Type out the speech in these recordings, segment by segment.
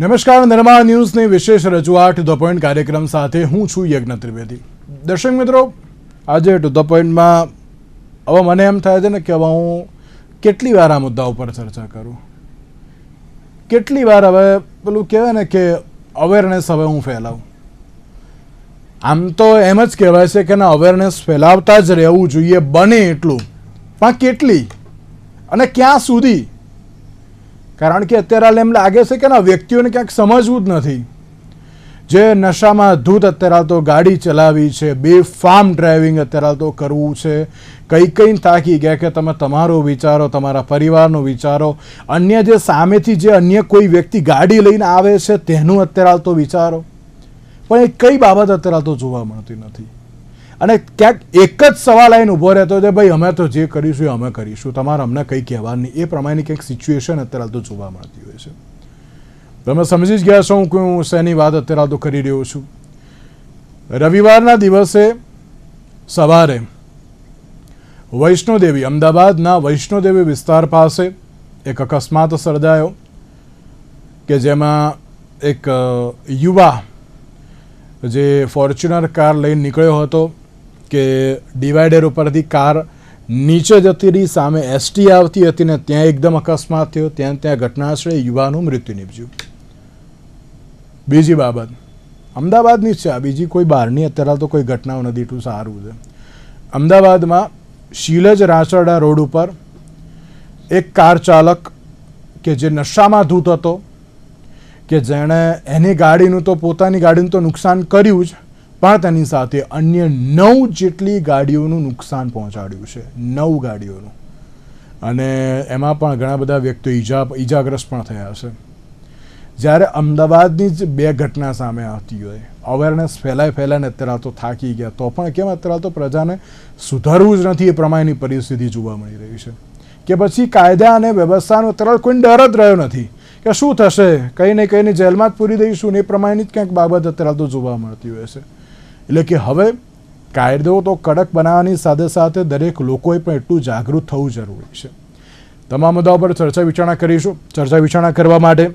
નમસ્કાર, નિર્માણ ન્યૂઝની વિશેષ રજૂઆત ટુ ધ પોઈન્ટ કાર્યક્રમ સાથે હું છું યજ્ઞ ત્રિવેદી. દર્શક મિત્રો, આજે ટુ ધ પોઈન્ટમાં હવે મને એમ થાય છે ને કે હવે હું કેટલી વાર આ મુદ્દા ઉપર ચર્ચા કરું. કેટલી વાર હવે પેલું કહેવાય ને કે અવેરનેસ હવે હું ફેલાવું. આમ તો એમ જ કહેવાય છે કે ના અવેરનેસ ફેલાવતા જ રહેવું જોઈએ, બને એટલું. પણ કેટલી? અને ક્યાં સુધી? કારણ કે અત્યારે હાલ એમ લાગે છે કે ના, વ્યક્તિઓને ક્યાંક સમજવું જ નથી. જે નશામાં ધૂત અત્યારે હાલ તો ગાડી ચલાવી છે બે ફાર્મ ડ્રાઇવિંગ અત્યારે હાલ તો કરવું છે. કઈ કઈ થાકી ગયા કે તમે તમારો વિચારો, તમારા પરિવારનો વિચારો, અન્ય જે સામેથી જે અન્ય કોઈ વ્યક્તિ ગાડી લઈને આવે છે, તેનું અત્યારે હાલ તો વિચારો. પણ એ કઈ બાબત અત્યારે હાલ તો જોવા મળતી નથી. અને ક્યાંક એક જ સવાલ આવીને ઊભો રહેતો છે ભાઈ, અમે તો જે કરીશું એ અમે કરીશું. તમારે અમને કંઈ કહેવાનું નહીં. એ પ્રમાણેની કંઈક સિચ્યુએશન અત્યારે તો જોવા મળતી હોય છે. તમે સમજી જ ગયા છો હું કે હું શેની વાત અત્યારે તો કરી રહ્યો છું. રવિવારના દિવસે સવારે વૈષ્ણોદેવી, અમદાવાદના વૈષ્ણોદેવી વિસ્તાર પાસે એક અકસ્માત સર્જાયો કે જેમાં એક યુવા જે ફોર્ચ્યુનર કાર લઈને નીકળ્યો હતો. કે ડિવાઈડર ઉપરથી કાર નીચે જતી રહી, સામે એસટી આવતી હતી ને ત્યાં એકદમ અકસ્માત થયો. ત્યાં ત્યાં ઘટનાસ્થળે યુવાનું મૃત્યુ નીપજ્યું. બીજી બાબત. અમદાવાદની જ છે આ. બીજી કોઈ બહારની, અત્યારે તો કોઈ ઘટનાઓ નથી, એટલું સારું છે. અમદાવાદમાં શીલજ રાચરડા રોડ ઉપર એક કાર ચાલક કે જે નશામાં ધૂત હતો, કે જેણે એની ગાડીનું તો, પોતાની ગાડીનું તો નુકસાન કર્યું જ પણ તેની સાથે અન્ય નવ જેટલી ગાડીઓનું નુકસાન પહોંચાડ્યું છે. નવ ગાડીઓનું. અને એમાં પણ ઘણા બધા વ્યક્તિઓ ઈજા, ઈજાગ્રસ્ત પણ થયા છે જ્યારે અમદાવાદની જ બે ઘટના સામે આવતી હોય અવેરનેસ ફેલાય ફેલાયને અત્યારે તો થાકી ગયા. તો પણ કેમ અત્યારે તો પ્રજાને સુધારવું જ નથી એ પ્રમાણેની પરિસ્થિતિ જોવા મળી રહી છે. કે પછી કાયદા અને વ્યવસ્થાનો અત્યારે કોઈ ડર જ રહ્યો નથી. કે શું થશે? કંઈ ને કંઈને જેલમાં જ પૂરી દઈશું ને એ પ્રમાણેની જ ક્યાંક બાબત અત્યારે તો જોવા મળતી હોય છે. એટલે કે હવે કાયદો તો કડક બનાવવાની સાથે સાથે દરેક લોકોએ પણ એટલું જાગૃત થવું જરૂરી છે. તમામ મુદ્દાઓ પર ચર્ચા વિચારણા કરીશું. ચર્ચા વિચારણા કરવા માટે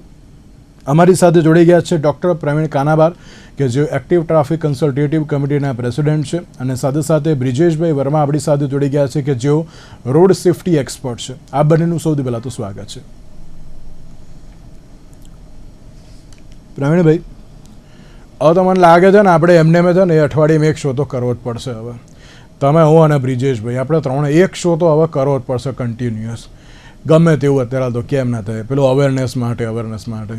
અમારી સાથે જોડી ગયા છે ડૉક્ટર પ્રવીણ કાનાબાર, કે જેઓ એક્ટિવ ટ્રાફિક કન્સલ્ટેટિવ કમિટીના પ્રેસિડેન્ટ છે. અને સાથે સાથે બ્રિજેશભાઈ વર્મા આપણી સાથે જોડી ગયા છે, કે જેઓ રોડ સેફટી એક્સપર્ટ છે. આ બંનેનું સૌથી પહેલાં તો સ્વાગત છે. પ્રવીણભાઈ. હવે તો મને લાગે છે ને, આપણે એમને મેં છે ને એ અઠવાડિયામાં એક શો તો કરવો જ પડશે હવે. તમે હું અને બ્રિજેશભાઈ, આપણે ત્રણે એક શો તો હવે કરવો જ પડશે કન્ટિન્યુઅસ ગમે તેવું અત્યારે તો કેમ ના થાય. પેલું અવેરનેસ માટે અવેરનેસ માટે.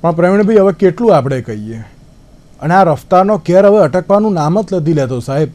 પણ પ્રવીણભાઈ, હવે કેટલું આપણે કહીએ? અને આ રફતારનો કેર હવે અટકવાનું નામ જ નથી લેતો સાહેબ.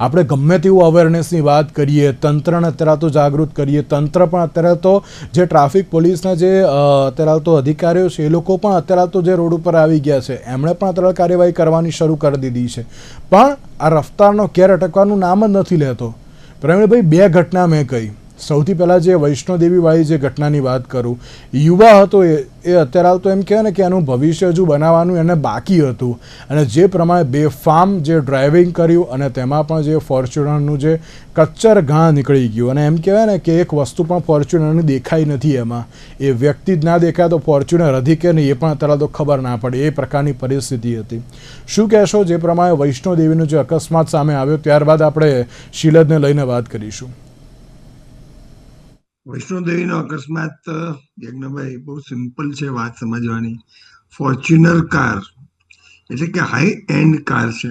આપણે ગમે તેવું અવેરનેસની વાત કરીએ, તંત્રને અત્યારે તો જાગૃત કરીએ, તંત્ર પણ અત્યારે તો જે ટ્રાફિક પોલીસના જે અત્યારે તો અધિકારીઓ છે, એ લોકો પણ અત્યારે તો જે રોડ ઉપર આવી ગયા છે. એમણે પણ અત્યારે કાર્યવાહી કરવાની શરૂ કરી દીધી છે. પણ આ રફતારનો કેર અટકવાનું નામ જ નથી લેતો. પ્રવીણભાઈ, બે ઘટના મેં કહી. સૌથી પહેલાં જે વૈષ્ણોદેવીવાળી જે ઘટનાની વાત કરું, યુવા હતો એ એ અત્યારે હાલ તો એમ કહેવાય ને કે એનું ભવિષ્ય હજુ બનાવવાનું એને બાકી હતું. અને જે પ્રમાણે બેફામ જે ડ્રાઇવિંગ કર્યું અને તેમાં પણ જે ફોર્ચ્યુનરનું જે કચ્ચર ઘા નીકળી ગયું. અને એમ કહેવાય ને કે એક વસ્તુ પણ ફોર્ચ્યુનરની દેખાઈ નથી એમાં. એ વ્યક્તિ જ ના દેખાય તો ફોર્ચ્યુનર હતી કે નહીં એ પણ અત્યારે તો ખબર ના પડે. એ પ્રકારની પરિસ્થિતિ હતી. શું કહેશો જે પ્રમાણે વૈષ્ણોદેવીનો જે અકસ્માત સામે આવ્યો, ત્યારબાદ આપણે શીલજને લઈને વાત કરીશું. વૈષ્ણોદેવીનો અકસ્માત યજ્ઞભાઈ, બહુ સિમ્પલ છે વાત સમજવાની. ફોર્ચ્યુનર કાર એટલે કે હાઈ એન્ડ કાર છે.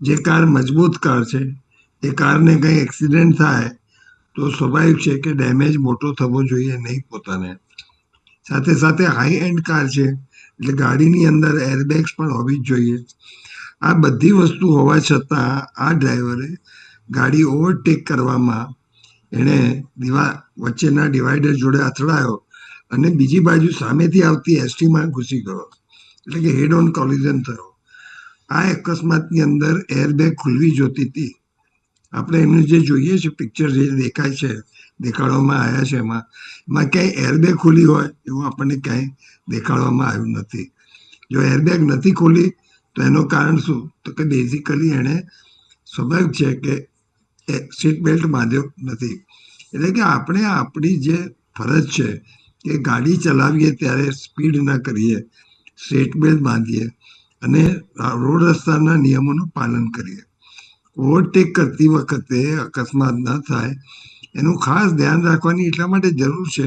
જે કાર મજબૂત કાર છે. એ કારને કંઈ એક્સિડન્ટ થાય, તો સ્વાભાવિક છે કે ડેમેજ મોટો થવો જોઈએ નહીં પોતાને. સાથે સાથે હાઈ એન્ડ કાર છે, એટલે ગાડીની અંદર એરબેગ્સ પણ હોવી જ જોઈએ. આ બધી વસ્તુ હોવા છતાં આ ડ્રાઈવરે ગાડી ઓવરટેક કરવામાં એણે દિવા વચ્ચેના ડિવાઈડર જોડે અથડાયો અને બીજી બાજુ સામેથી આવતી એસટીમાં ઘૂસી ગયો. એટલે કે હેડ ઓન કોલિઝન થયો. આ અકસ્માતની અંદર એરબેગ ખુલવી જોતી હતી. આપણે એમનું જે જોઈએ છે પિક્ચર જે દેખાય છે, દેખાડવામાં આવ્યા છે એમાં એમાં ક્યાંય એરબેગ ખુલી હોય એવું આપણને ક્યાંય દેખાડવામાં આવ્યું નથી. જો એરબેગ નથી ખુલી, તો એનું કારણ શું? તો કે બેઝિકલી એણે સ્વાભાવિક છે કે સીટ બેલ્ટ બાંધ્યો નથી. એટલે કે આપણે આપણી જે ફરજ છે કે ગાડી ચલાવીએ ત્યારે સ્પીડ ના કરીએ સીટ બેલ્ટ બાંધીએ અને રોડ રસ્તાના નિયમોનું પાલન કરીએ. ઓવરટેક કરતી વખતે અકસ્માત ન થાય, એનું ખાસ ધ્યાન રાખવાની એટલા માટે જરૂર છે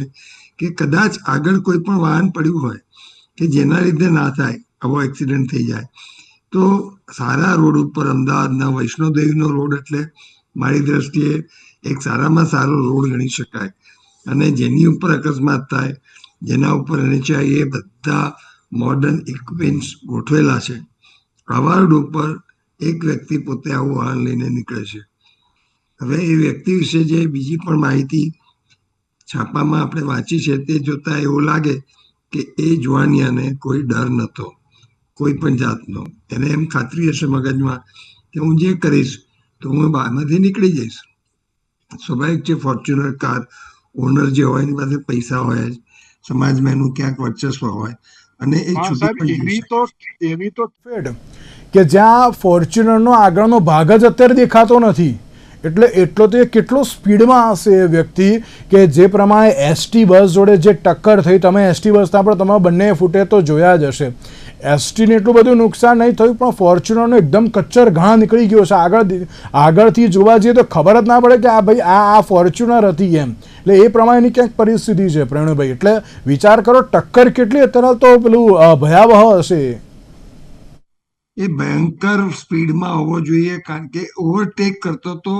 કે કદાચ આગળ કોઈ પણ વાહન પડ્યું હોય કે જેના લીધે ના થાય, આવો એક્સિડન્ટ થઈ જાય, તો સારા રોડ ઉપર અમદાવાદના વૈષ્ણોદેવીનો રોડ એટલે મારી દ્રષ્ટિએ એક સારામાં સારો રોડ ગણી શકાય. અને જેની ઉપર અકસ્માત થાય, જેના ઉપર એનએચઆઈ એ બધા મોડર્ન ઇક્વિપમેન્ટ્સ ગોઠવેલા છે. આવા રોડ ઉપર એક વ્યક્તિ પોતે આવું વાહન લઈને નીકળે છે. હવે એ વ્યક્તિ વિશે જે બીજી પણ માહિતી છાપામાં આપણે વાંચી છે, તે જોતા એવું લાગે કે એ જુવાનિયાને કોઈ ડર નહોતો, કોઈ પણ જાતનો. એને એમ ખાતરી હશે મગજમાં કે હું જે કરીશ તો હું બહારમાંથી નીકળી જઈશ. સ્વાભાવિક છે ફોર્ચ્યુનર કાર ઓનર જે હોય એની પાસે પૈસા હોય જ સમાજમાં એનું ક્યાંક વર્ચસ્વ હોય અને એ એવી તો એવી તો ફેડ કે જ્યાં ફોર્ચ્યુનરનો આગળનો ભાગ જ અત્યારે દેખાતો નથી. એટલે એટલો તો એ કેટલો સ્પીડમાં હશે એ વ્યક્તિ કે જે પ્રમાણે એસટી બસ જોડે જે ટક્કર થઈ તમે એસટી બસના પણ તમે બંને ફૂટે તો જોયા જ હશે. એસટીને એટલું બધું નુકસાન નહીં થયું, પણ ફોર્ચ્યુનરનો એકદમ કચ્ચર ઘા નીકળી ગયો છે. આગળ આગળથી જોવા જઈએ તો ખબર જ ના પડે કે આ ભાઈ, આ આ ફોર્ચ્યુનર હતી એમ. એટલે એ પ્રમાણેની ક્યાંક પરિસ્થિતિ છે પ્રણયભાઈ એટલે વિચાર કરો, ટક્કર કેટલી અત્યારે તો પેલું ભયાવહ હશે. એ ભયંકર સ્પીડમાં હોવો જોઈએ, કારણ કે ઓવરટેક કરતો તો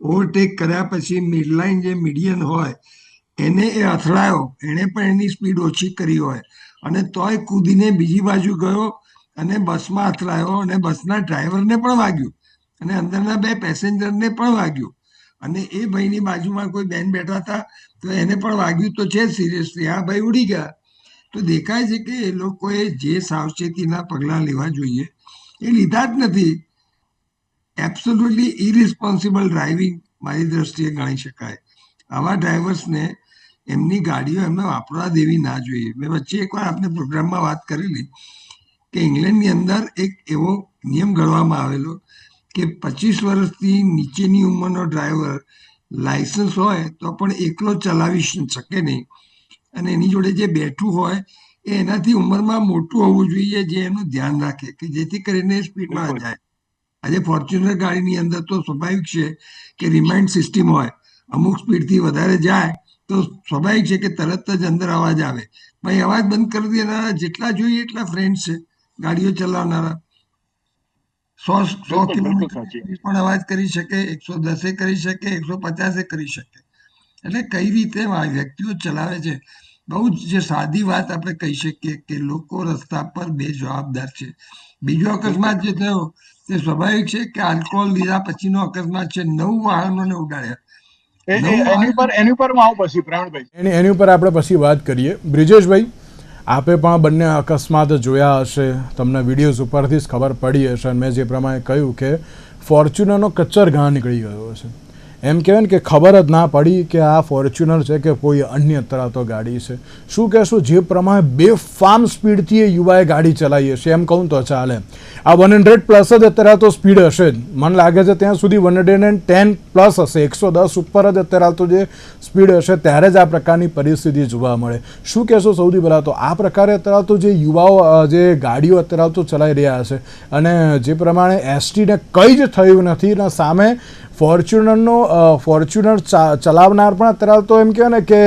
ઓવરટેક કર્યા પછી મિડલાઇન જે મીડિયન હોય એને એ અથડાયો. એણે પણ એની સ્પીડ ઓછી કરી હોય. અને તોય કૂદીને બીજી બાજુ ગયો અને બસમાં અથડાયો અને બસના ડ્રાઈવરને પણ વાગ્યું. અને અંદરના બે પેસેન્જરને પણ વાગ્યું. અને એ ભાઈની બાજુમાં કોઈ બેન બેઠા હતા તો એને પણ વાગ્યું તો છે સિરિયસલી આ ભાઈ ઉડી ગયા. તો દેખાય છે કે એ લોકોએ જે સાવચેતીના પગલાં લેવા જોઈએ એ લીધા જ નથી. એબ્સોલ્યુટલી ઇરિસ્પોન્સિબલ ડ્રાઇવિંગ મારી દ્રષ્ટિએ ગણી શકાય. આવા ડ્રાઈવર્સને એમની ગાડીઓ એમને વાપરવા દેવી ના જોઈએ. મેં વચ્ચે એકવાર આપણે પ્રોગ્રામમાં વાત કરેલી કે ઇંગ્લેન્ડની અંદર એક એવો નિયમ ઘડવામાં આવેલો કે પચીસ વર્ષથી નીચેની ઉંમરનો ડ્રાઈવર લાયસન્સ હોય તો પણ એકલો ચલાવી શકે નહીં. અને એની જોડે જે બેઠું હોય એ એનાથી ઉંમરમાં મોટું હોવું જોઈએ જે એનું ધ્યાન રાખે કે જેથી કરીને સ્પીડમાં જાય. આજે ફોર્ચ્યુનર ગાડીની અંદર તો સ્વાભાવિક છે કે રિમાઇન્ડ સિસ્ટમ હોય અમુક સ્પીડથી વધારે જાય તો સ્વાભાવિક છે કે તરત જ અંદર અવાજ આવે. ભાઈ અવાજ બંધ કરી દેનારા જેટલા જોઈએ એટલા ફ્રેન્ડ છે ગાડીઓ ચલાવનારા. સો સો કિલોમીટર પણ અવાજ કરી શકે એકસો દસે કરી શકે એકસો પચાસે કરી શકે. એટલે કઈ રીતે વ્યક્તિઓ ચલાવે છે? બહુ જ જે સાદી વાત આપણે કહી શકીએ કે લોકો રસ્તા પર બે જવાબદાર છે. બીજો અકસ્માત જે થયો તે સ્વાભાવિક છે કે આલ્કોહોલ લીધા પછીનો અકસ્માત છે. નવ વાહનોને ઉડાડ્યા. એની પર એની પર હું આવું પછી પ્રવીણભાઈ. એની એની ઉપર આપણે પછી વાત કરીએ. બ્રિજેશભાઈ આપે પણ બંને અકસ્માત જોયા હશે. તમને વિડીયોઝ ઉપરથી જ ખબર પડી હશે અને મેં જે પ્રમાણે કહ્યું કે ફોર્ચ્યુનરનો કચ્ચર ઘા નીકળી ગયો છે એમ કહેવાય ને કે ખબર જ ના પડી કે આ ફોર્ચ્યુનર છે કે કોઈ અન્ય તરાતો ગાડી છે. શું કહેશું? જે પ્રમાણે બે ફાર્મ સ્પીડથી એ યુવાએ ગાડી ચલાવી હશે. એમ કહું તો ચાલે. આ વન હંડ્રેડ પ્લસ જ અત્યારે તો સ્પીડ હશે જ. મને લાગે છે ત્યાં સુધી one hundred and ten plus હશે. એકસો દસ ઉપર જ અત્યારે તો જે સ્પીડ હશે ત્યારે જ આ પ્રકારની પરિસ્થિતિ જોવા મળે. શું કહેશો સૌથી પહેલાં તો? આ પ્રકારે અત્યારે તો જે યુવાઓ જે ગાડીઓ અત્યારે તો ચલાવી રહ્યા છે. અને જે પ્રમાણે એસટીને કંઈ જ થયું નથી. સામે ફોર્ચ્યુનરનો ફોર્ચ્યુનર ચલાવનાર પણ અત્યારે તો એમ કહેવાય ને કે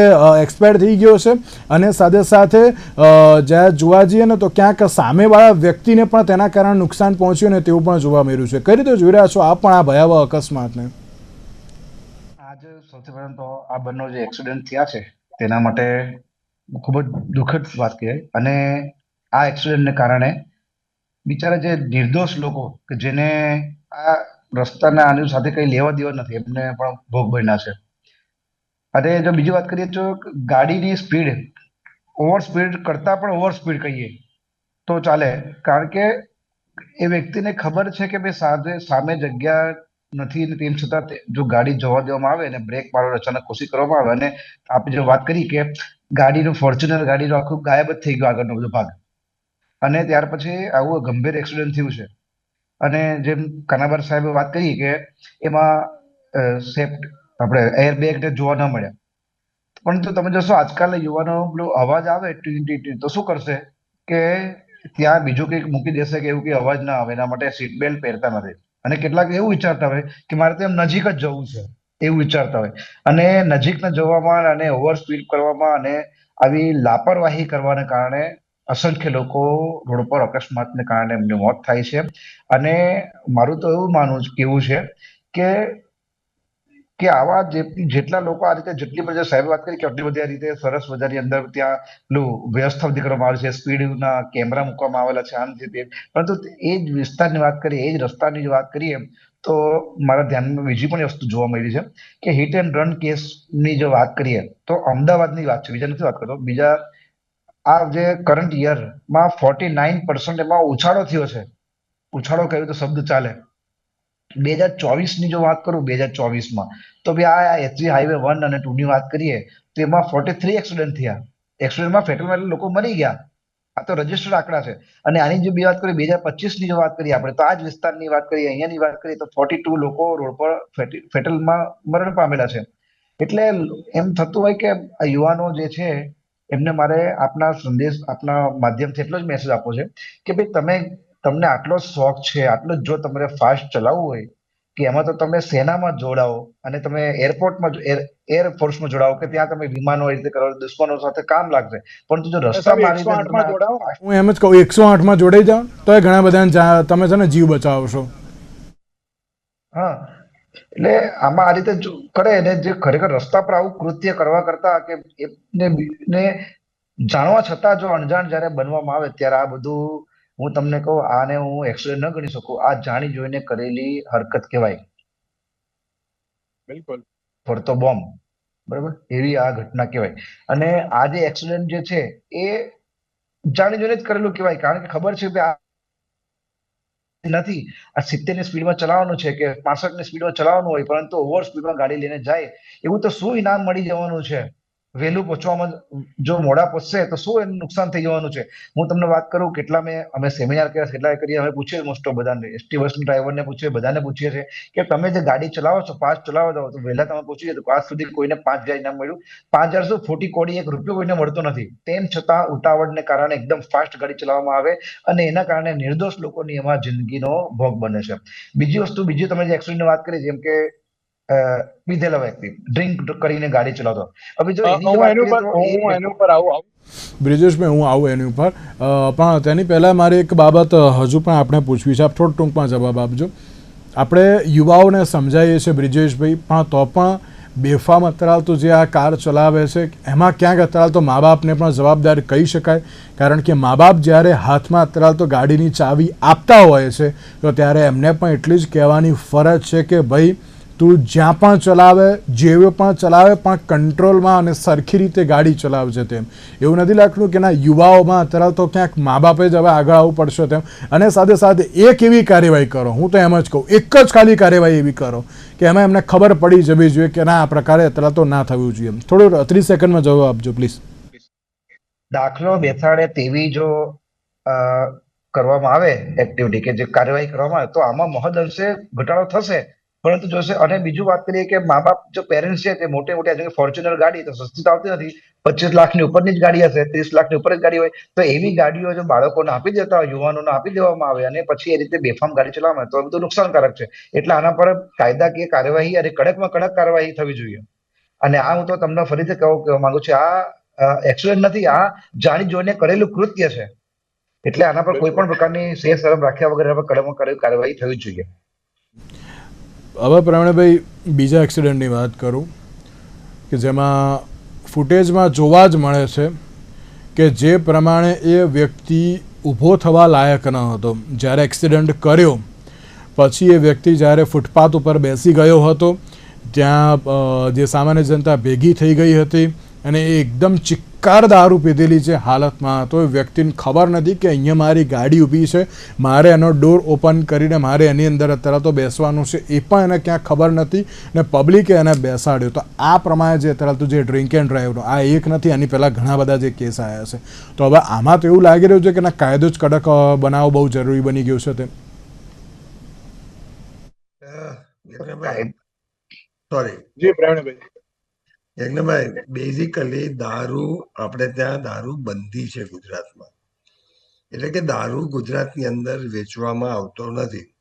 એક્સપાયર થઈ ગયો છે. અને સાથે સાથે જ્યારે જ્યાં જોવા જઈએ ને તો ક્યાંક સામેવાળા વ્યક્તિને પણ તેના કારણે નુકસાન પહોંચ્યું ને તેવું પણ જોવા મળ્યું છે. કઈ રીતે જોઈ રહ્યા છો આ પણ આ ભયાવહ અકસ્માતને? આજે સૌથી પહેલા તો આ બંને જે એક્સિડન્ટ થયા છે, તેના માટે ખૂબ જ દુઃખદ વાત કહેવાય. અને આ એક્સિડન્ટને કારણે બિચારા જે નિર્દોષ લોકો કે જેને આ રસ્તાના આની સાથે કંઈ લેવા દેવા નથી, એમને પણ ભોગ બન્યા છે. અને જો બીજી વાત કરીએ તો ગાડીની સ્પીડ, ઓવર સ્પીડ કરતાં પણ ઓવર સ્પીડ કહીએ તો ચાલે, કારણ કે એ વ્યક્તિને ખબર છે કે ભાઈ સાથે સામે જગ્યા નથી તેમ છતાં જો ગાડી જવા દેવામાં આવે અને બ્રેક મારવાની અચાનક કોશિશ કરવામાં આવે અને આપણે જો વાત કરી કે ગાડીનું ફોર્ચ્યુનર ગાડીનું આખું ગાયબ જ થઈ ગયો આગળનો બધો ભાગ. અને ત્યાર પછી આવું ગંભીર એક્સિડન્ટ થયું છે. અને જેમ કનાબર સાહેબે વાત કરી કે એમાં સેફ્ટ, આપણે એરબેગ ને જોવા ન મળ્યા પરંતુ તમે જોશો આજકાલના યુવાનો પેલો અવાજ આવે ટી તો શું કરશે? કે ત્યાં બીજું કંઈક મૂકી દેશે કે એવું કંઈ અવાજ ના આવે, એના માટે સીટ બેલ્ટ પહેરતા નથી. અને કેટલાક એવું વિચારતા હોય કે મારે તો એમ નજીક જ જવું છે, એવું વિચારતા હોય. અને નજીક ન જવામાં અને ઓવર સ્પીડ કરવામાં અને આવી લાપરવાહી કરવાને કારણે અસંખ્ય લોકો રોડ પર અકસ્માતને કારણે એમનું મોત થાય છે. અને મારું તો એવું માનવું કેવું છે કે કે આવા જેટલા લોકો આ રીતે, જેટલી બધા, સાહેબ વાત કરી કે આટલી બધી આ રીતે સરસ મજાની અંદર ત્યાં પેલું વ્યવસ્થાપતિ કરવામાં આવે છે, સ્પીડના કેમેરા મૂકવામાં આવેલા છે, આમ છે તે. પરંતુ એ જ વિસ્તારની વાત કરીએ, એ જ રસ્તાની જો વાત કરીએ, તો મારા ધ્યાનમાં બીજી પણ વસ્તુ જોવા મળી છે કે હિટ એન્ડ રન કેસની જો વાત કરીએ, તો અમદાવાદની વાત છે, બીજા નથી વાત કરતો, બીજા આ જે કરંટ યરમાં ફોર્ટી નાઇન પર્સન્ટ એમાં ઉછાળો થયો છે. ઉછાળો કહ્યું તો શબ્દ ચાલે. બે હજાર ચોવીસની જો વાત કરું, બે હજાર ચોવીસમાં, તો બી આ એચજી હાઈવે વન અને ટુ ની વાત કરીએ, તો એમાં ફોર્ટી થ્રી એક્સિડન્ટ થયા એક્સિડન્ટમાં ફેટલમાં એટલે લોકો મરી ગયા. આ તો રજિસ્ટર્ડ આંકડા છે. અને આની જો બી વાત કરીએ, બે હજાર પચીસની જો વાત કરીએ આપણે, તો આ જ વિસ્તારની વાત કરીએ, અહીંયાની વાત કરીએ, તો ફોર્ટી ટુ લોકો રોડ પર ફેટી- ફેટલમાં મરણ પામેલા છે. એટલે એમ થતું હોય કે આ યુવાનો જે છે એમને મારે આપના સંદેશ આપના માધ્યમથી એટલો જ મેસેજ આપવો છે કે ભાઈ તમે તમને આટલો શોખ છે આટલો જો તમારે ફાસ્ટ ચલાવવું હોય કે એમાં તો તમે સેનામાં જોડાઓ અને તમે એરપોર્ટમાં એર એરફોર્સમાં જોડાઓ કે ત્યાં તમે વિમાનો એ રીતે કરો દુશ્મનો સાથે કામ લાગશે. પરંતુ જો રસ્તા મારી જોડાવો હું એમ જ કહું એકસો આઠમાં જોડાઈ જાઓ તો એ ઘણા બધાને તમે છે ને જીવ બચાવશો હા. એટલે આમાં આ રીતે કરે ને જે ખરેખર રસ્તા પર આવું કૃત્ય કરવા કરતા કે ને જાણવા છતાં જો અણજાણ જ્યારે બનવામાં આવે ત્યારે આ બધું હું તમને કહું આને હું એક્સિડન્ટ ન ગણી શકું. આ જાણી જોઈને કરેલી હરકત કહેવાય. બિલકુલ. ફરતો બોમ્બ. બરાબર? એવી આ ઘટના કહેવાય. અને આ જે એક્સિડન્ટ જે છે એ જાણી જોઈને જ કરેલું કહેવાય. કારણ કે ખબર છે કે આ નથી આ સિત્તેરની સ્પીડમાં ચલાવવાનું છે કે પાસઠની સ્પીડમાં ચલાવવાનું હોય, પરંતુ ઓવર સ્પીડમાં ગાડી લઈને જાય, એવું તો શું ઇનામ મળી જવાનું છે? વહેલું પહોંચવામાં જો મોડા પહોંચશે તો શું એનું નુકસાન થઈ જવાનું છે? હું તમને વાત કરું કેટલા મેં અમે સેમિનાર કર્યા, કેટલા કરીએ, અમે પૂછીએ મોસ્ટ ઓફ બધાને. એસટી બસ ડ્રાઈવરને પૂછીએ, બધાને પૂછીએ છે કે તમે જે ગાડી ચલાવો છો ફાસ્ટ ચલાવો છો, તો વહેલા તમે પૂછીએ તો આજ સુધી કોઈને પાંચ હજાર ઇનામ મળ્યું. પાંચ હજાર શું? ફોટી કોડી એક રૂપિયો કોઈને મળતો નથી. તેમ છતાં ઉતાવળને કારણે એકદમ ફાસ્ટ ગાડી ચલાવવામાં આવે અને એના કારણે નિર્દોષ લોકોની એમાં જિંદગીનો ભોગ બને છે. બીજી વસ્તુ, બીજી તમે જે એક્સિડન્ટની વાત કરી, જેમ કે પીધેલા વ્યક્તિ ડ્રિંક કરીને ગાડી ચલાવતો. હવે જો એની હું એની ઉપર હું એની ઉપર આવું આવું. બ્રિજેશભાઈ હું આવું એની ઉપર. પણ તેની પહેલાં મારી એક બાબત હજુ પણ આપણે પૂછવી છે. આપ થોડું ટૂંકમાં જવાબ આપજો. આપણે યુવાઓને સમજાવીએ છીએ બ્રિજેશભાઈ પણ તો પણ બેફામ અત્યાર તો જે આ કાર ચલાવે છે એમાં ક્યાંક અત્યાર તો મા બાપને પણ જવાબદાર કહી શકાય. કારણ કે મા બાપ જ્યારે હાથમાં અત્યાર તો ગાડીની ચાવી આપતા હોય છે તો ત્યારે એમને પણ એટલી જ કહેવાની ફરજ છે કે ભાઈ તું જ્યાં પણ ચલાવે, જેવો પણ ચલાવે, પણ કંટ્રોલમાં અને સરખી રીતે ગાડી ચલાવજે તેમ. એવું નથી લાગતું કે ના યુવાઓમાં અત્યારે તો ક્યાંક મા બાપે જ હવે આગળ આવવું પડશે તેમ. અને સાથે સાથે એક એવી કાર્યવાહી કરો, હું તો એમ જ કહું, એક જ ખાલી કાર્યવાહી એવી કરો કે એમાં એમને ખબર પડી જવી જોઈએ કે ના, આ પ્રકારે અત્યારે તો ના થવું જોઈએ થોડું ત્રીસ સેકન્ડમાં જવાબ આપજો, પ્લીઝ. દાખલો બેસાડે તેવી જો કરવામાં આવે એક્ટિવિટી કે જે કાર્યવાહી કરવામાં આવે, તો આમાં મહદ અંશે ઘટાડો થશે. પરંતુ જોશે અને બીજું વાત કરીએ કે મા બાપ જો પેરેન્ટ્સ છે તે મોટે મોટી આજે ફોર્ચ્યુનર ગાડી તો સસ્તી તો આવતી નથી. પચીસ લાખની ઉપરની જ ગાડી હશે ત્રીસ લાખની ઉપર જ ગાડી હોય. તો એવી ગાડીઓ જો બાળકોને આપી દેતા હોય યુવાનોને આપી દેવામાં આવે અને પછી એ રીતે બેફામ ગાડી ચલાવવામાં આવે તો બધું નુકસાનકારક છે. એટલે આના પર કાયદાકીય કાર્યવાહી અને કડકમાં કડક કાર્યવાહી થવી જોઈએ. અને આ હું તો તમને ફરીથી કહું કહેવા માંગુ છું આ એક્સિડન્ટ નથી આ જાણી જોઈને કરેલું કૃત્ય છે. એટલે આના પર કોઈ પણ પ્રકારની સેફ શરમ રાખ્યા વગર કડકમાં કડક કાર્યવાહી થવી જોઈએ. હવે પ્રવીણભાઈ, બીજા એક્સિડન્ટની વાત કરું કે જેમાં ફૂટેજમાં જોવા જ મળે છે કે જે પ્રમાણે એ વ્યક્તિ ઊભો થવા લાયક ન હતો. જ્યારે એક્સિડન્ટ કર્યો, પછી એ વ્યક્તિ જ્યારે ફૂટપાથ ઉપર બેસી ગયો હતો, ત્યાં જે સામાન્ય જનતા ભેગી થઈ ગઈ હતી અને એ એકદમ ચિક્કાર દારૂ પીધેલી છે હાલતમાં. તો એ વ્યક્તિને ખબર નથી કે અહીંયા મારી ગાડી ઊભી છે મારે એનો ડોર ઓપન કરીને મારે એની અંદર અત્યારે તો બેસવાનું છે એ પણ એને ક્યાંક ખબર નથી ને પબ્લિકે એને બેસાડ્યો. તો આ પ્રમાણે જે અત્યારે તો જે ડ્રિંક એન્ડ ડ્રાઈવનો આ એક નથી એની પહેલાં ઘણા બધા જે કેસ આવ્યા છે. તો હવે આમાં તો એવું લાગી રહ્યું છે કે ના કાયદો જ કડક બનાવો બનાવવો બહુ જરૂરી બની ગયું છે તેમ સોરી જી પ્રવીણભાઈ. યજ્ઞભાઈ બેઝિકલી દારૂ, આપણે ત્યાં દારૂ બંધી છે ગુજરાતમાં. એટલે કે દારૂ ગુજરાતની અંદર વેચવામાં આવતો નથી.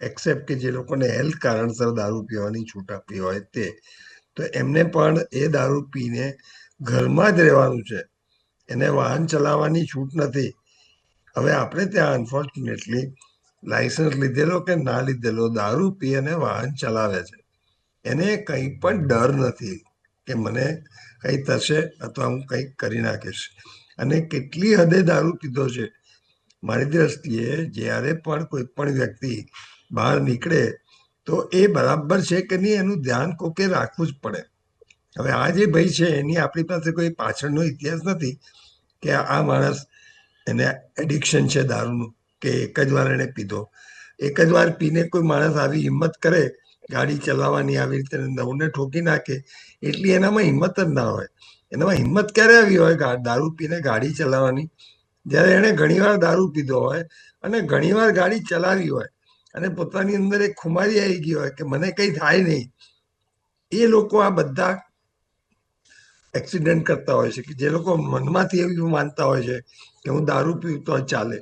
એક્સેપ્ટ કે જે લોકોને હેલ્થ કારણસર દારૂ પીવાની છૂટ આપી હોય તે. તો એમને પણ એ દારૂ પીને ઘરમાં જ રહેવાનું છે. એને વાહન ચલાવવાની છૂટ નથી. હવે આપણે ત્યાં અનફોર્ચ્યુનેટલી લાયસન્સ લીધેલો કે ના લીધેલો દારૂ પી અને વાહન ચલાવે છે. એને કંઈ પણ ડર નથી. કે મને કંઈ થશે અથવા હું કંઈક કરી નાખીશ. અને કેટલી હદે દારૂ પીધો છે? મારી દ્રષ્ટિએ જ્યારે પણ કોઈ પણ વ્યક્તિ બહાર નીકળે તો એ બરાબર છે કે નહીં એનું ધ્યાન કોકે રાખવું જ પડે. હવે આ જે ભાઈ છે એની આપણી પાસે કોઈ પાછળનો ઇતિહાસ નથી કે આ માણસ એને એડિક્શન છે દારૂનું કે એક જ વાર એને પીધો. એક જ વાર પીને કોઈ માણસ આવી હિંમત કરે ગાડી ચલાવવાની આવી રીતે નવને ઠોકી નાખે, એટલી એનામાં હિંમત જ ના હોય. એનામાં હિંમત ક્યારે આવી હોય? દારૂ પીને ગાડી ચલાવવાની. જ્યારે એણે ઘણીવાર દારૂ પીધો હોય અને ઘણીવાર ગાડી ચલાવી હોય અને પોતાની અંદર એક ખુમારી આવી ગઈ હોય કે મને કંઈ થાય નહીં, એ લોકો આ બધા એક્સિડન્ટ કરતા હોય છે કે જે લોકો મનમાંથી એવું માનતા હોય છે કે હું દારૂ પીવું તો ચાલે.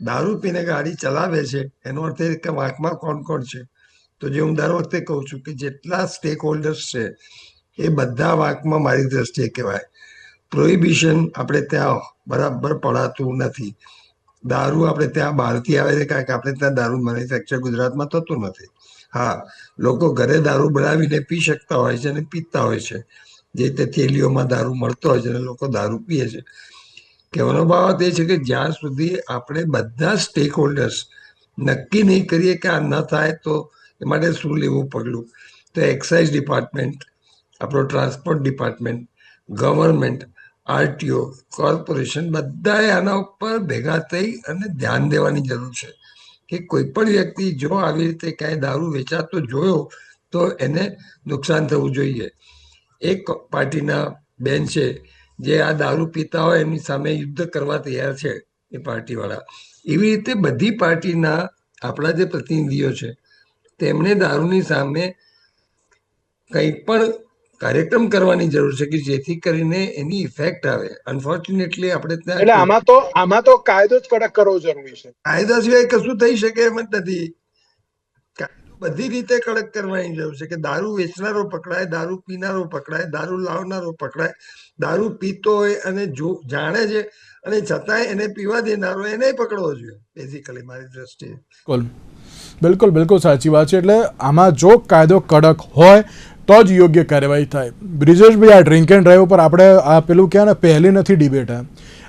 દારૂ પીને ગાડી ચલાવે છે, એનો અર્થ એ કે વાંકમાં કોણ કોણ છે? તો જે હું દર વખતે કહું છું કે જેટલા સ્ટેક હોલ્ડર્સ છે, એ બધા વાંકમાં મારી દ્રષ્ટિએ કહેવાય. પ્રોહિબિશન આપણે ત્યાં બરાબર પડાતું નથી. દારૂ આપણે ત્યાં બહારથી આવે છે કારણ કે આપણે ત્યાં દારૂ મેન્યુફેક્ચર ગુજરાતમાં થતું નથી. હા, લોકો ઘરે દારૂ બનાવીને પી શકતા હોય છે અને પીતા હોય છે. જે તે થેલીઓમાં દારૂ મળતો હોય છે અને લોકો દારૂ પીએ છે. કહેવાનો બાબત એ છે કે જ્યાં સુધી આપણે બધા સ્ટેક હોલ્ડર્સ નક્કી નહીં કરીએ કે આ ન થાય તો એ માટે શું લેવું પગલું? તો એક્સાઇઝ ડિપાર્ટમેન્ટ, આપણો transport department, government, RTO, corporation બધાએ આના ઉપર ભેગા થઈ અને ધ્યાન દેવાની જરૂર છે કે કોઈ પણ વ્યક્તિ જો આવી રીતે ક્યાંય દારૂ વેચાતો જોયો તો એને નુકસાન થવું જોઈએ. એક પાર્ટીના બેન છે, જે આ દારૂ પીતા હોય એમની સામે યુદ્ધ કરવા તૈયાર છે એ પાર્ટીવાળા. એવી રીતે બધી પાર્ટીના આપણા જે પ્રતિનિધિઓ છે તેમણે દારૂની સામે કંઈ પણ કાર્યક્રમ કરવાની જરૂર છે કે જેથી કરીને એની ઇફેક્ટ આવે. અનફોર્ચ્યુનેટલી આપણે ત્યાં એટલે આમાં તો આમાં તો કાયદો જ કડક કરવો જરૂરી છે. કાયદા સિવાય કશું થઈ શકે એમ જ નથી. બધી રીતે કડક કરવાની જરૂર છે કે દારૂ વેચનારો પકડાય દારૂ પીનારો પકડાય દારૂ લાવનારો પકડાય દારૂ પીતો હોય અને જો જાણે છે અને છતાંય એને પીવા દેનારો એને પકડવો જોઈએ બેઝિકલી મારી દ્રષ્ટિએ. બિલકુલ બિલકુલ સાચી વાત છે. એટલે આમાં જો કાયદો કડક હોય, તો જ યોગ્ય કાર્યવાહી થાય. બ્રિજેશભાઈ, આ ડ્રિંક એન્ડ ડ્રાઈવ ઉપર આપણે, આ પેલું કહેવાય ને, પહેલી નથી ડિબેટ આ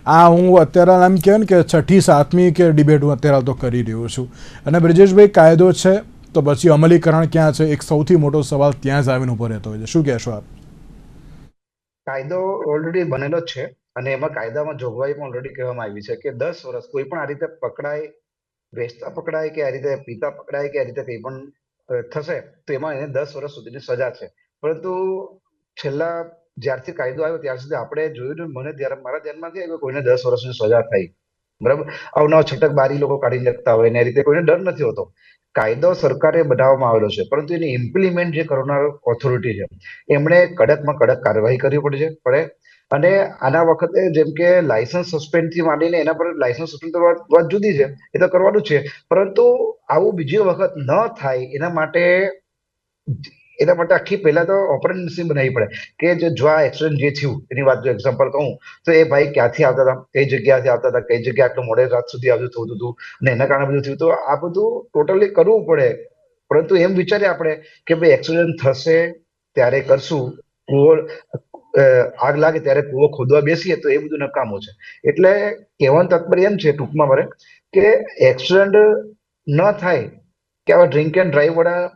આ હું અત્યારે આમ કહેવાય કે છઠ્ઠી, સાતમી કે ડિબેટ હું અત્યારે તો કરી રહ્યો છું. અને બ્રિજેશભાઈ, કાયદો છે, તો પછી અમલીકરણ ક્યાં છે? એક સૌથી મોટો સવાલ ત્યાં જ આવીને ઊભો રહેતો હોય છે. શું કહેશો આપ? કાયદો ઓલરેડી બનેલો છે. અને એમાં કાયદામાં જોગવાઈ પણ ઓલરેડી કહેવામાં આવી છે કે દસ વર્ષ કોઈ પણ આ રીતે પકડાય વેચતા પકડાય કે આ રીતે, પીતા પકડાય કે આ રીતે કંઈ પણ થશે, તો એમાં એને દસ વર્ષ સુધીની સજા છે. પરંતુ છેલ્લા જ્યારથી કાયદો આવ્યો ત્યાર સુધી આપણે જોયું મને ત્યારે મારા ધ્યાનમાંથી આવ્યું કોઈને દસ વર્ષની સજા થઈ. બરાબર? અવનવ છટક બારી લોકો કાઢી લખતા હોય ને એ રીતે કોઈને ડર નથી હોતો. કાયદો સરકારે બનાવવામાં આવેલો છે, પરંતુ એની ઇમ્પ્લિમેન્ટ જે કરનાર ઓથોરિટી છે, એમણે કડકમાં કડક કાર્યવાહી કરવી પડશે. પડે અને આના વખતે જેમ કે લાયસન્સ સસ્પેન્ડથી માંડીને એના પર લાયસન્સ સસ્પેન્ડ વાત જુદી છે, એ તો કરવાનું છે. પરંતુ આવું બીજી વખત ન થાય, એના માટે એના માટે આખી પહેલા તો ઓપરેશન સિસ્ટમ પડે. કે જે જો આ એક્સિડન્ટ જે થયું, એની વાત જો એક્ઝામ્પલ કહું, તો એ ભાઈ ક્યાંથી આવતા હતા, કઈ જગ્યાથી આવતા હતા, કઈ જગ્યા આટલું મોડે રાત સુધી આવતું થતું હતું અને એના કારણે બધું થયું. તો આ બધું ટોટલી કરવું પડે. પરંતુ એમ વિચારીએ આપણે કે ભાઈ એક્સિડન્ટ થશે, ત્યારે કરશું. આગ લાગે ત્યારે કૂવો ખોદવા બેસીએ તો એ બધું નકામું છે. એટલે કહેવાનું તાત્પર્ય એમ છે ટૂંકમાં મારે કે એક્સિડન્ટ ન થાય કે આવા ડ્રિંક એન્ડ ડ્રાઈવ વાળા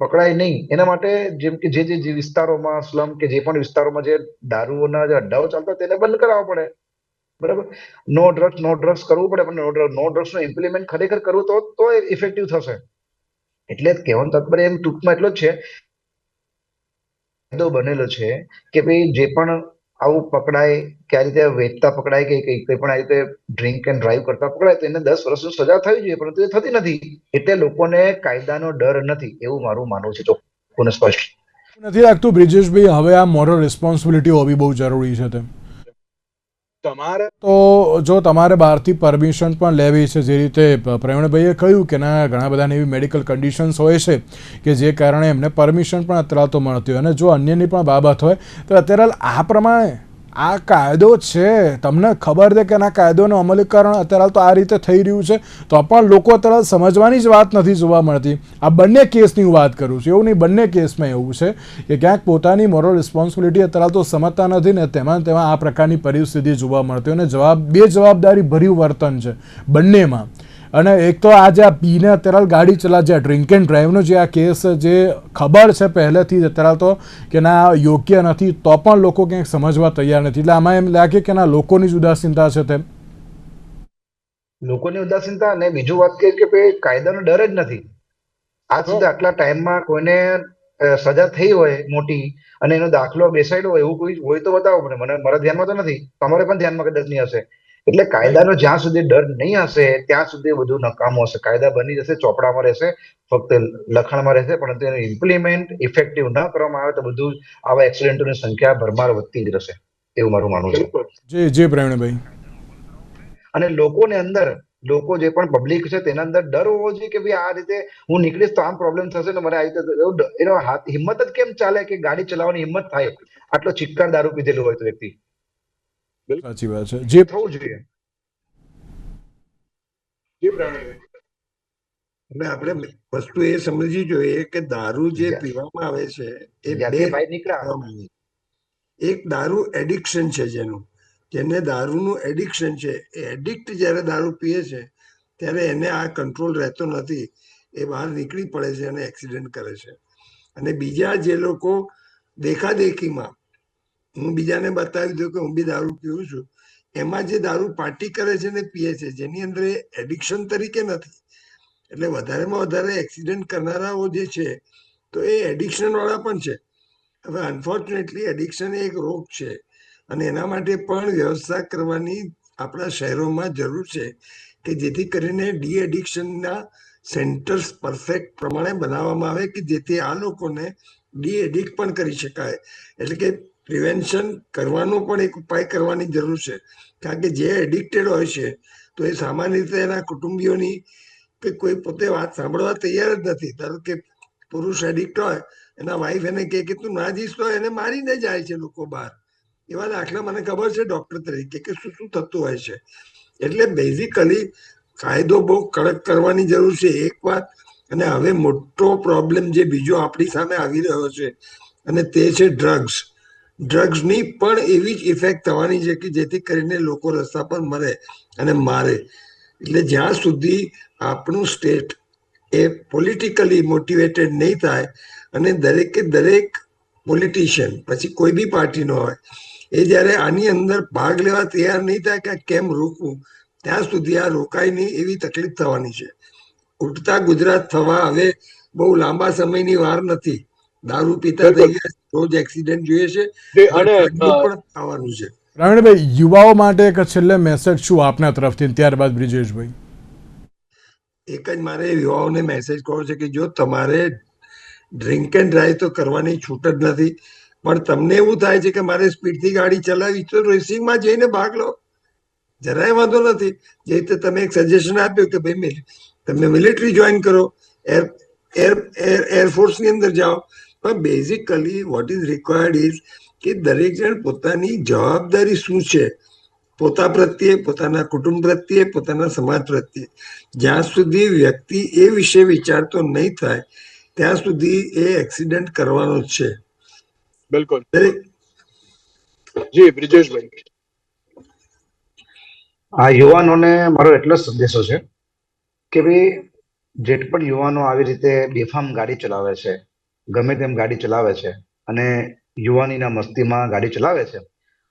પકડાય નહીં, એના માટે જેમ કે જે જે જે વિસ્તારોમાં સ્લમ કે જે પણ વિસ્તારોમાં જે દારૂઓના જે અડ્ડાઓ ચાલતા તેને બંધ કરાવવા પડે. બરાબર? નો ડ્રગ્સ નો ડ્રગ્સ કરવું પડે, પણ no drugs no drugs implement ખરેખર કરવું તો તો ઇફેક્ટિવ થશે. એટલે કહેવાનું તાત્પર્ય એમ ટૂંકમાં એટલો જ છે. કાયદો બનેલો છે કે ભાઈ જે પણ આવું પકડાય, કે આ રીતે વેચતા પકડાય કે કઈ કઈ પણ આ રીતે ડ્રિંક એન્ડ ડ્રાઈવ કરતા પકડાય, તો એને દસ વર્ષની સજા થવી જોઈએ, પરંતુ એ થતી નથી. એટલે લોકોને કાયદાનો ડર નથી, એવું મારું માનવું છે. ચોખ્ખું સ્પષ્ટ. નથી લાગતું બ્રિજેશભાઈ, હવે આ મોરલ રિસ્પોન્સિબિલિટી હોવી બહુ જરૂરી છે તેમ. તમારે? તો જો તમારે બહારથી પરમિશન પણ લેવી છે, જે રીતે પ્રવીણભાઈએ કહ્યું કે ના, ઘણા બધાની એવી મેડિકલ કન્ડિશન્સ હોય છે કે જે કારણે એમને પરમિશન પણ અત્યારે તો મળતી હોય. અને જો અન્યની પણ બાબત હોય, તો અત્યારે આ પ્રમાણે આ કાયદો છે. તમને ખબર છે કે આ કાયદોનું અમલીકરણ અત્યારે તો આ રીતે થઈ રહ્યું છે. તો પણ લોકો અત્યારે સમજવાની જ વાત નથી જોવા મળતી. આ બંને કેસની હું વાત કરું છું. એવું નહીં, બંને કેસમાં એવું છે કે ક્યાંક પોતાની મોરલ રિસ્પોન્સિબિલિટી અત્યારે તો સમજતા નથી ને તેમાં તેમાં આ પ્રકારની પરિસ્થિતિ જોવા મળતી અને જવાબ બે જવાબદારી ભર્યું વર્તન છે બંનેમાં. અને એક તો આ જે આ પીને અત્યારે ગાડી ચલા જે ડ્રિંક એન્ડ ડ્રાઈવનો જે આ કેસ જે ખબર છે પહેલેથી જ, અત્યારે તો કે ના યોગ્ય નથી, તો પણ લોકો ક્યાંક સમજવા તૈયાર નથી. એટલે આમાં એમ લાગે કે ના લોકોની જ ઉદાસીનતા છે તેમ. લોકોની ઉદાસીનતા, અને બીજું વાત કે કે ભાઈ કાયદાનો ડર જ નથી. આજ સુધી આટલા ટાઈમમાં કોઈને સજા થઈ હોય મોટી, અને એનો દાખલો બેસાડ્યો હોય એવું કોઈ હોય તો બતાવો મને. મને, મારા ધ્યાનમાં તો નથી. તમારે પણ ધ્યાનમાં કદાચ નહીં હશે. એટલે કાયદાનો જ્યાં સુધી ડર નહીં હશે ત્યાં સુધી બધું નકામું હશે. કાયદા બની જશે ચોપડામાં રહેશે ફક્ત લખાણમાં રહેશે પરંતુ એનું ઇમ્પ્લિમેન્ટ ઇફેક્ટિવ ન કરવામાં આવે તો બધું આવા એક્સિડન્ટોની સંખ્યા ભરમાર વધતી જ રહેશે. એવું મારું માનવું છે. જે જે પ્રવીણભાઈ. અને લોકોને અંદર લોકો જે પણ પબ્લિક છે તેના અંદર ડર હોવો જોઈએ કે ભાઈ આ રીતે હું નીકળીશ તો આમ પ્રોબ્લેમ થશે ને મને આ રીતે એનો હાથ હિંમત જ કેમ ચાલે કે ગાડી ચલાવવાની હિંમત થાય? આટલો ચિક્કાર દારૂ પીધેલું હોય તો વ્યક્તિ. સાચી વાત છે. જે થવું જોઈએ. જે પ્રાણી આપણે વસ્તુ એ સમજવી જોઈએ કે દારૂ જે પીવામાં આવે છે એ બે ભાઈ નીકળ્યા. આવે. એક દારૂ એડિક્શન છે જેનું. જેને દારૂનું એડિક્શન છે એ એડિક્ટ જ્યારે દારૂ પીએ છે ત્યારે એને આ કંટ્રોલ રહેતો નથી. એ બહાર નીકળી પડે છે અને એક્સિડન્ટ કરે છે. અને બીજા જે લોકો દેખાદેખીમાં હું બીજાને બતાવી દઉં કે હું બી દારૂ પીવું છું. એમાં જે દારૂ પાર્ટી કરે છે ને પીએ છે, જેની અંદર એડિક્શન તરીકે નથી. એટલે વધારેમાં વધારે એક્સિડન્ટ કરનારાઓ જે છે, તો એ એડિક્શન વાળા પણ છે. હવે અનફોર્ચ્યુનેટલી એડિક્શન એક રોગ છે. અને એના માટે પણ વ્યવસ્થા કરવાની આપણા શહેરોમાં જરૂર છે કે જેથી કરીને ડી એડિક્શનના સેન્ટર્સ પરફેક્ટ પ્રમાણે બનાવવામાં આવે કે જેથી આ લોકોને ડી એડિક્ટ પણ કરી શકાય. એટલે કે પ્રિવેન્શન કરવાનો પણ એક ઉપાય કરવાની જરૂર છે. કારણ કે જે એડિક્ટેડ હોય છે, તો એ સામાન્ય રીતે એના કુટુંબીઓની કે કોઈ પોતે વાત સાંભળવા તૈયાર જ નથી. ધારો કે પુરુષ એડિક્ટ હોય, એના વાઈફ એને કહે કે, તું ના જઈશ તો એને મારીને જાય છે લોકો બહાર. એવા દાખલા મને ખબર છે ડોક્ટર તરીકે કે શું શું થતું હોય છે. એટલે બેઝિકલી કાયદો બહુ કડક કરવાની જરૂર છે, એક વાત. અને હવે મોટો પ્રોબ્લેમ જે બીજો આપણી સામે આવી રહ્યો છે, અને તે છે ડ્રગ્સ ડ્રગ્સની પણ એવી જ ઇફેક્ટ થવાની છે કે જેથી કરીને લોકો રસ્તા પર મરે અને મારે. એટલે જ્યાં સુધી આપણું સ્ટેટ એ પોલિટિકલી મોટિવેટેડ નહીં થાય અને દરેકે દરેક પોલિટિશિયન પછી કોઈ બી પાર્ટીનો હોય, એ જ્યારે આની અંદર ભાગ લેવા તૈયાર નહીં થાય કે કેમ રોકવું, ત્યાં સુધી આ રોકાય નહીં એવી તકલીફ થવાની છે. ઉઠતા ગુજરાત થવા હવે બહુ લાંબા સમયની વાર નથી. દારૂ પીતા થઈ ગયા રોજ એક્સિડન્ટ જોઈએ છે અને આવવાનું છે. રાવણભાઈ યુવાઓ માટે એક છેલ્લે મેસેજ શું આપના તરફથી ત્યારબાદ બ્રિજેશભાઈ? એક જ મારે યુવાઓને મેસેજ કહો છે કે જો તમારે ડ્રિંક એન્ડ ડ્રાઈવ તો કરવાની છૂટ જ નથી પણ તમને એવું થાય છે કે મારે સ્પીડથી ગાડી ચલાવી તો રેસિંગમાં જઈને ભાગ લો. જરાય વાંધો નથી. જે રીતે તમે એક સજેશન આપ્યું કે ભાઈ તમે મિલિટરી જોઈન કરો એર એર એર એરફોર્સની અંદર જાઓ પણ basically what is required is કે દરેક જણ પોતાની જવાબદારી શું છે? પોતા પ્રત્યે પોતાના કુટુંબ પ્રત્યે પોતાના સમાજ પ્રત્યે. જ્યાં સુધી વ્યક્તિ એ વિશે વિચારતો નહીં થાય ત્યાં સુધી એ એક્સિડન્ટ કરવાનો જ છે. બિલકુલ. દરેક જી બ્રિજેશભાઈ. આ યુવાનોને મારો એટલો જ સંદેશો છે કે ભાઈ જેટ પણ યુવાનો આવી રીતે બેફામ ગાડી ચલાવે છે ગમે તેમ ગાડી ચલાવે છે અને યુવાનીના મસ્તીમાં ગાડી ચલાવે છે,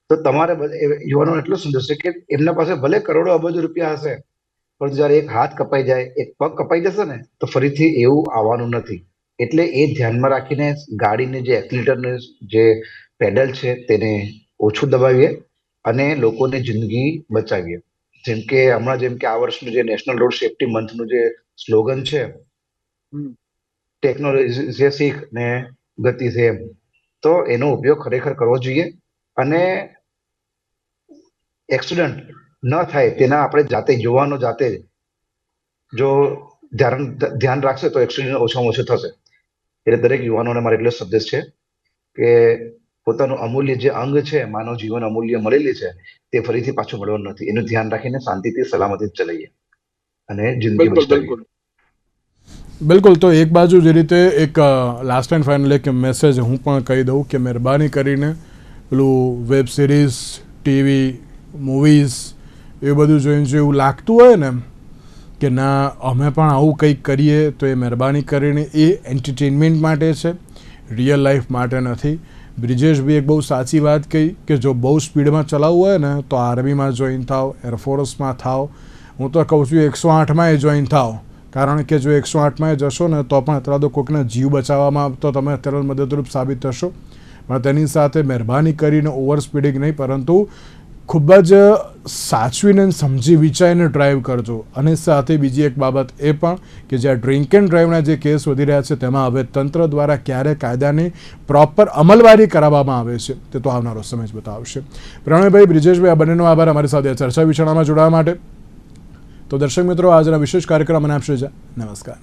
તો તમારે સમજો એટલો સંદેશ છે કે એમના પાસે ભલે કરોડો અબજો રૂપિયા હશે પણ જ્યારે એક હાથ કપાઈ જાય, એક પગ કપાઈ જશે ને, તો ફરીથી એવું આવવાનું નથી એટલે એ ધ્યાનમાં રાખીને ગાડીને જે એક્સિલેટરને જે પેડલ છે તેને ઓછું દબાવીએ અને લોકોની જિંદગી બચાવીએ જેમ કે હમણાં જેમ કે આ વર્ષનું જે નેશનલ રોડ સેફટી મંથનું જે સ્લોગન છે. ટેકનોલોજી શીખ ને ગતિ છે એમ. તો એનો ઉપયોગ ખરેખર કરવો જોઈએ અને એક્સિડન્ટ ન થાય તેના આપણે જાતે યુવાનો જાતે જો ધ્યાન ધ્યાન રાખશે તો એક્સિડન્ટ ઓછામાં ઓછું થશે. એટલે દરેક યુવાનોને મારે એટલો સંદેશ છે કે પોતાનું અમૂલ્ય જે અંગ છે માનવ જીવન અમૂલ્ય મળેલી છે તે ફરીથી પાછું મળવાનું નથી. એનું ધ્યાન રાખીને શાંતિથી સલામતી ચલાવીએ અને જિંદગી બિલકુલ. બિલકુલ, તો એક બાજુ જે રીતે એક લાસ્ટ એન્ડ ફાઇનલ એક મેસેજ હું પણ કહી દઉં કે મહેરબાની કરીને પેલું વેબ સિરીઝ ટીવી મૂવીઝ એ બધું જોઈને જો એવું લાગતું હોય ને કે ના, અમે પણ આવું કંઈક કરીએ, તો એ મહેરબાની કરીને એ એન્ટરટેનમેન્ટ માટે છે રિયલ લાઈફ માટે નથી. બ્રિજેશભાઈ એક બહુ સાચી વાત કહી કે જો બહુ સ્પીડમાં ચલાવવું હોય ને, તો આર્મીમાં જોઈન થાવ એરફોર્સમાં થાવ. હું તો કહું છું એકસો આઠમાં એ જોઈન થાવ. કારણ કે જો એકસો આઠમાં જશો ને, તો પણ અત્યારે તો કોઈકના જીવ બચાવવામાં તો તમે અત્યારે મદદરૂપ સાબિત થશો. પણ તેની સાથે મહેરબાની કરીને ઓવર સ્પીડિંગ નહીં, પરંતુ ખૂબ જ સાચવીને સમજી વિચારીને ડ્રાઈવ કરજો. અને સાથે બીજી એક બાબત એ પણ કે જે ડ્રિંક એન્ડ ડ્રાઈવના જે કેસ વધી રહ્યા છે, તેમાં હવે તંત્ર દ્વારા ક્યારે કાયદાની પ્રોપર અમલવારી કરાવવામાં આવે છે, તે તો આવનારો સમય જ બતાવશે. પ્રણયભાઈ બ્રિજેશભાઈ, આ બંનેનો આભાર. અમારી સાથે ચર્ચા વિચારણામાં જોડાવા માટે. તો દર્શક મિત્રો આજના વિશેષ કાર્યક્રમ અને આપશે નમસ્કાર.